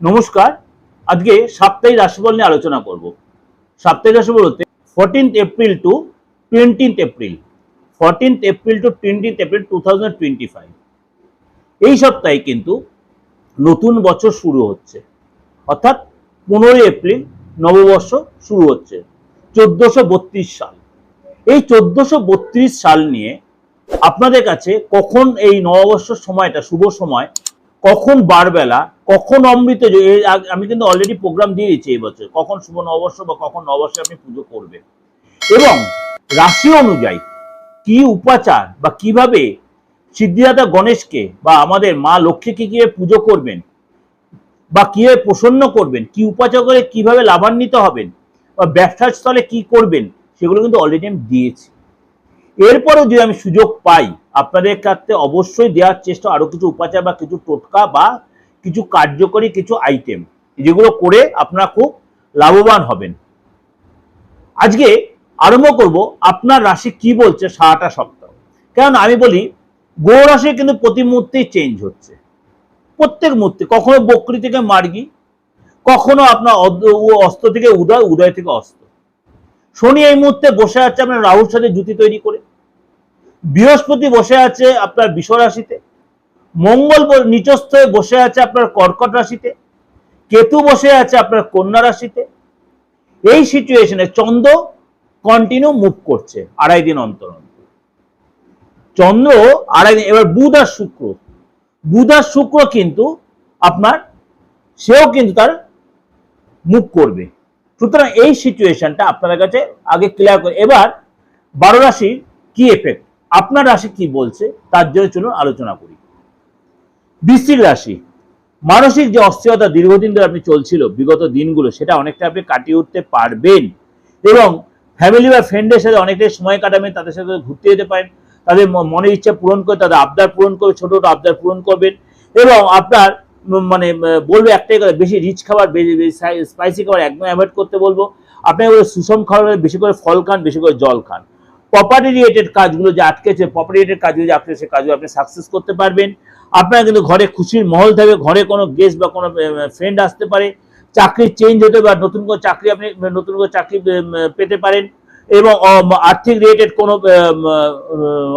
নমস্কার। আজকে সাপ্তাহিক রাশিফল নিয়ে আলোচনা করব। সাপ্তাহিক রাশিফল হতে fourteenth April to twentieth April fourteenth April to twentieth April two thousand twenty five এই সপ্তাহে কিন্তু নতুন বছর শুরু হচ্ছে। অর্থাৎ পনেরোই এপ্রিল নববর্ষ শুরু হচ্ছে। চোদ্দশো বত্রিশ সাল। এই চোদ্দশো বত্রিশ সাল নিয়ে আপনাদের কাছে কখন এই নববর্ষ সময়টা, শুভ সময় কখন বারবেলা, কখন অমৃত আমি কিন্তু অলরেডি প্রোগ্রাম দিয়ে দিচ্ছি এই বছর, কখন শুভ নববর্ষ বা কখন নববর্ষে আপনি পুজো করবেন। এবং রাশি অনুযায়ী কি উপাচার বা কীভাবে সিদ্ধিদাতা গণেশকে বা আমাদের মা লক্ষ্মীকে কীভাবে পুজো করবেন বা কীভাবে প্রসন্ন করবেন, কি উপাচার করে কীভাবে লাভান্বিত হবেন বা ব্যবসার স্থলে কি করবেন, সেগুলো কিন্তু অলরেডি আমি দিয়েছি। এরপরেও যদি আমি সুযোগ পাই, আপনাদের কাছে অবশ্যই দেওয়ার চেষ্টা, আরও কিছু উপাচার বা কিছু টোটকা বা কিছু কার্যকরী কিছু আইটেম যেগুলো করে আপনারা খুব লাভবান হবেন। আজকে আরম্ভ করব আপনার রাশি কি বলছে সারাটা সপ্তাহ। কারণ আমি বলি গো রাশি কিন্তু প্রতি মুহূর্তেই চেঞ্জ হচ্ছে। প্রত্যেক মুহূর্তে, কখনো বকরি থেকে মার্গি, কখনো আপনার ও থেকে উদয় উদয় থেকে অস্ত্র শনি এই মুহূর্তে বসে আছে আপনার রাহুর সাথে জুতি তৈরি করে। বৃহস্পতি বসে আছে আপনার বিষ রাশিতে মঙ্গল নিচস্থ বসে আছে আপনার কর্কট রাশিতে, কেতু বসে আছে আপনার কন্যা রাশিতে। এই সিচুয়েশনে চন্দ্র কন্টিনিউ মুভ করছে, আড়াই দিন অন্তর চন্দ্র আড়াই দিন, এবার বুধ আর শুক্র। বুধ আর শুক্র কিন্তু আপনার, সেও কিন্তু তার মুভ করবে। সুতরাং এই সিচুয়েশনটা আপনাদের কাছে আগে ক্লিয়ার করে এবার বারো রাশির কি এফেক্ট আপনার রাশি কি বলছে, তার জন্য চলুন আলোচনা করি। বৃশ্চিক রাশি, মানসিক যে অস্থিরতা দীর্ঘদিন ধরে আপনি চলছিল, বিগত দিনগুলো, সেটা অনেকটা আপনি কাটিয়ে উঠতে পারবেন। এবং ফ্যামিলি বা ফ্রেন্ডের সাথে অনেকটাই সময় কাটাবেন, তাদের সাথে ঘুরতে যেতে পারেন, তাদের মনের ইচ্ছা পূরণ করে, তাদের আবদার পূরণ করবে ছোট ছোট আবদার পূরণ করবেন। এবং আপনার মানে বলব একটাই কথা, বেশি রিচ খাবার স্পাইসি খাবার একদম অ্যাভয়েড করতে বলব। আপনাকে সুষম খাবার, বেশি করে ফল খান, বেশি করে জল খান। প্রপার্টি রিলেটেড কাজগুলো যে আটকেছে প্রপার্টি রিলেটেড কাজগুলো যে আটকেছে সে কাজগুলো আপনি সাকসেস করতে পারবেন। আপনার কিন্তু ঘরে খুশির মহল থাকবে, ঘরে কোনো গেস্ট বা কোনো ফ্রেন্ড আসতে পারে। চাকরি চেঞ্জ হতে বা নতুন করে চাকরি আপনি, নতুন করে চাকরি পেতে পারেন। এবং আর্থিক রিলেটেড কোনো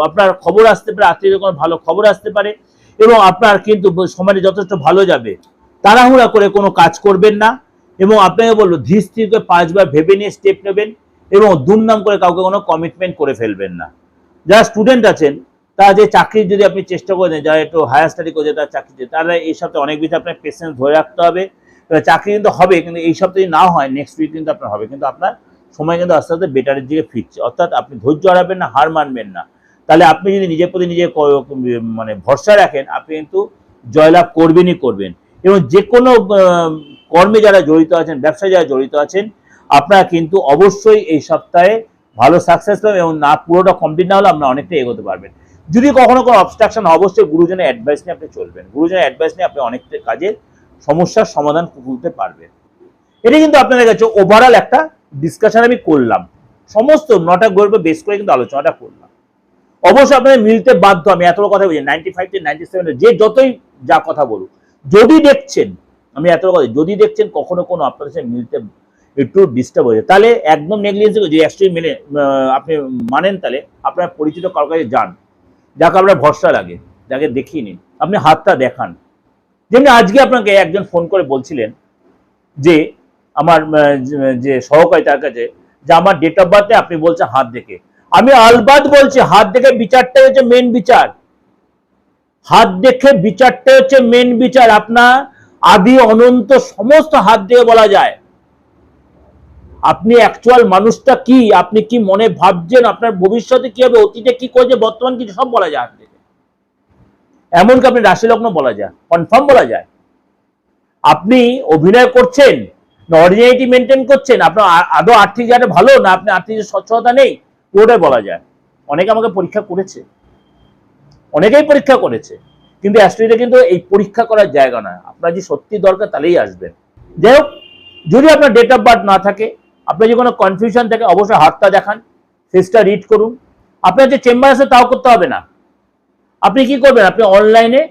আপনার খবর আসতে পারে, আর্থিক কোনো ভালো খবর আসতে পারে। এবং আপনার কিন্তু সময়টা যথেষ্ট ভালো যাবে। তাড়াহুড়া করে কোনো কাজ করবেন না। এবং আপনাকে বলব, ধীর স্থির করে পাঁচবার ভেবে নিয়ে স্টেপ নেবেন। এবং দুর্নাম করে কাউকে কোনো কমিটমেন্ট করে ফেলবেন না। যারা স্টুডেন্ট আছেন, তারা যে চাকরির যদি আপনি চেষ্টা করে দেন, যারা একটু হায়ার স্টাডি করছে, তার চাকরি তাহলে এই সপ্তাহে অনেক বেশি আপনার পেশেন্স ধরে রাখতে হবে। চাকরি কিন্তু হবে, কিন্তু এই সপ্তাহে না হয় নেক্সট উইক কিন্তু আপনার হবে, কিন্তু আপনার সময় কিন্তু আস্তে আস্তে বেটারের দিকে ফিরছে। অর্থাৎ আপনি ধৈর্য হারাবেন না, হার মানবেন না। তাহলে আপনি যদি নিজের প্রতি নিজে মানে ভরসা রাখেন, আপনি কিন্তু জয়লাভ করবেনই করবেন। এবং যে কোনো কর্মে যারা জড়িত আছেন, ব্যবসায় যারা জড়িত আছেন আপনারা কিন্তু অবশ্যই এই সপ্তাহে ভালো সাকসেস পাবেন এবং না পুরোটা কমপ্লিট না হলে আপনারা অনেকটা এগোতে পারবেন। যদি কখনো কোনো অবস্ট্রাকশন অবশ্যই গুরুজনের অ্যাডভাইস নিয়ে আপনি চলবেন। গুরুজনের অ্যাডভাইস নিয়ে আপনি অনেকটা কাজের সমস্যার সমাধান তুলতে পারবেন। এটা কিন্তু আপনাদের কাছে ওভারঅল একটা ডিসকাশন আমি করলাম। সমস্ত নটা গল্প বেস করে কিন্তু আলোচনাটা করলাম। অবশ্যই আপনাদের মিলতে বাধ্য। আমি এত কথা বলছি নাইনটি ফাইভ থেকে নাইনটি সেভেন যে যতই যা কথা বলুক, যদি দেখছেন, আমি এত কথা যদি দেখছেন কখনো কোনো আপনাদের সাথে মিলতে একটু ডিস্টার্ব হয়েছে তাহলে একদম নেগলিজেন্স যে অ্যাকচুয়ালি মেনে আপনি মানেন তাহলে আপনার পরিচিত কারোর কাছে যান। যাকে আপনার ভরসা লাগে, যাকে দেখিয়ে নিন। আপনি হাতটা দেখান। যেমনি আজকে আপনাকে একজন ফোন করে বলছিলেন যে, আমার যে- যে সহকারী তার কাছে যে আমার ডেট অফ বার্থে আপনি বলছেন হাত দেখে। আমি আলবাদ বলছি, হাত দেখে বিচারটা হচ্ছে মেন বিচার। হাত দেখে বিচারটা হচ্ছে মেন বিচার। আপনার আদি অনন্ত সমস্ত হাত দিয়ে বলা যায়। আপনি অ্যাকচুয়াল মানুষটা কি? আপনি কি মনে ভাবছেন আপনার ভবিষ্যতে কি হবে? অতীতে কি করছে? বর্তমান কিছু সব বলা যায় দেখে এমনকি আপনি রাশি লগ্ন বলা যায় কনফার্ম বলা যায়। আপনি অভিনয় করছেন, না অরিজিনালিটি মেনটেন করছেন, আপনার আদৌ আর্থিক জায়গাটা ভালো, না আপনি আর্থিক যে সচ্ছলতা নেই, পুরোটাই বলা যায়। অনেকে আমাকে পরীক্ষা করেছে। অনেকেই পরীক্ষা করেছে। কিন্তু অ্যাস্ট্রোলজিটা কিন্তু এই পরীক্ষা করার জায়গা নয়। আপনার যে সত্যি দরকার, তাহলেই আসবেন যাই হোক, যদি আপনার ডেট অফ বার্থ না থাকে আপনার যদি কোনো কনফিউশন থাকে অবশ্যই হাতটা দেখান ফেসটা রিড করুন। আপনার যে চেম্বার আছে তাও করতে হবে না। আপনি কি করবেন? আপনি অনলাইনে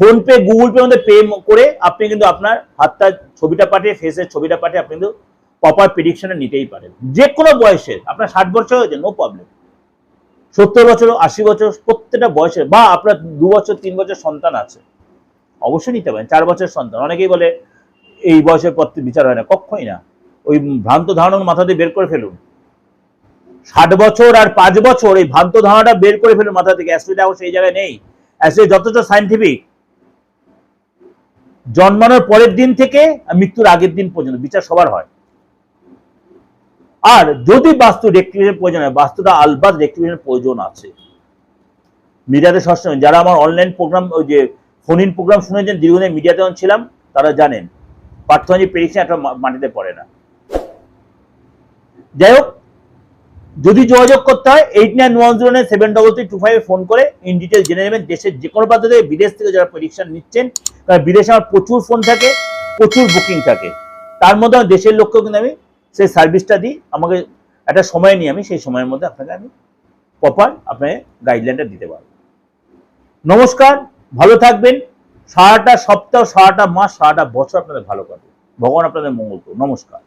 ফোনপে গুগল পে মধ্যে পে করে আপনি কিন্তু আপনার হাতটা, ছবিটা পাঠিয়ে ফেসের ছবিটা পাঠিয়ে আপনি কিন্তু প্রপার প্রিডিকশনে নিতেই পারেন। যে কোনো বয়সের, আপনার ষাট বছর হয়েছে নো প্রবলেম সত্তর বছর, আশি বছর, প্রত্যেকটা বয়সের, বা আপনার দু বছর, তিন বছর সন্তান আছে। অবশ্যই নিতে পারেন, চার বছর সন্তান। অনেকেই বলে, এই বয়সের পর বিচার হয় না। কখনোই না। ওই ভ্রান্ত ধারণা মাথা দিয়ে বের করে ফেলুন। ষাট বছর আর পাঁচ বছর এই ভ্রান্ত ধারণাটা বের করে ফেলুন মাথা থেকে। অ্যাসিড এখন সেই জায়গায় নেই। অ্যাসিড যথেষ্ট সাইন্টিফিক জন্মানোর পরের দিন থেকে মৃত্যুর আগের দিন পর্যন্ত বিচার সবার হয়। আর যদি বাস্তু রেক্টিফিকেশন প্রয়োজন হয়, বাস্তুটা আলবাদ রেক্টিফিকেশন প্রয়োজন আছে। মিডিয়াতে সবসময় যারা আমার অনলাইন প্রোগ্রাম ওই যে ফোন ইন প্রোগ্রাম শুনেছেন, দীর্ঘদিন মিডিয়াতে ছিলাম, তারা জানেন। পার্থনাজি প্রেডিকশন একটা মাটিতে পড়ে না। যাই হোক যদি যোগাযোগ করতে হয় eight nine one zero nine seven double three two ফাইভে ফোন করে ইন ডিটেল জেনে নেবেন দেশের যে কোনো প্রান্ত থেকে, বিদেশ থেকে যারা প্রেডিকশন নিচ্ছেন, কারণ বিদেশে আমার প্রচুর ফোন থাকে, প্রচুর বুকিং থাকে। তার মধ্যে আমার দেশের লক্ষ্যেও কিন্তু আমি সেই সার্ভিসটা দিই, আমাকে একটা সময় নিয়ে আমি সেই সময়ের মধ্যে আপনাকে আমি প্রপার আপনাকে গাইডলাইনটা দিতে পারব। নমস্কার, ভালো থাকবেন। সারাটা সপ্তাহ, সারাটা মাস, সারাটা বছর আপনাদের ভালো কাটবে ভগবান আপনাদের মঙ্গল করুন নমস্কার।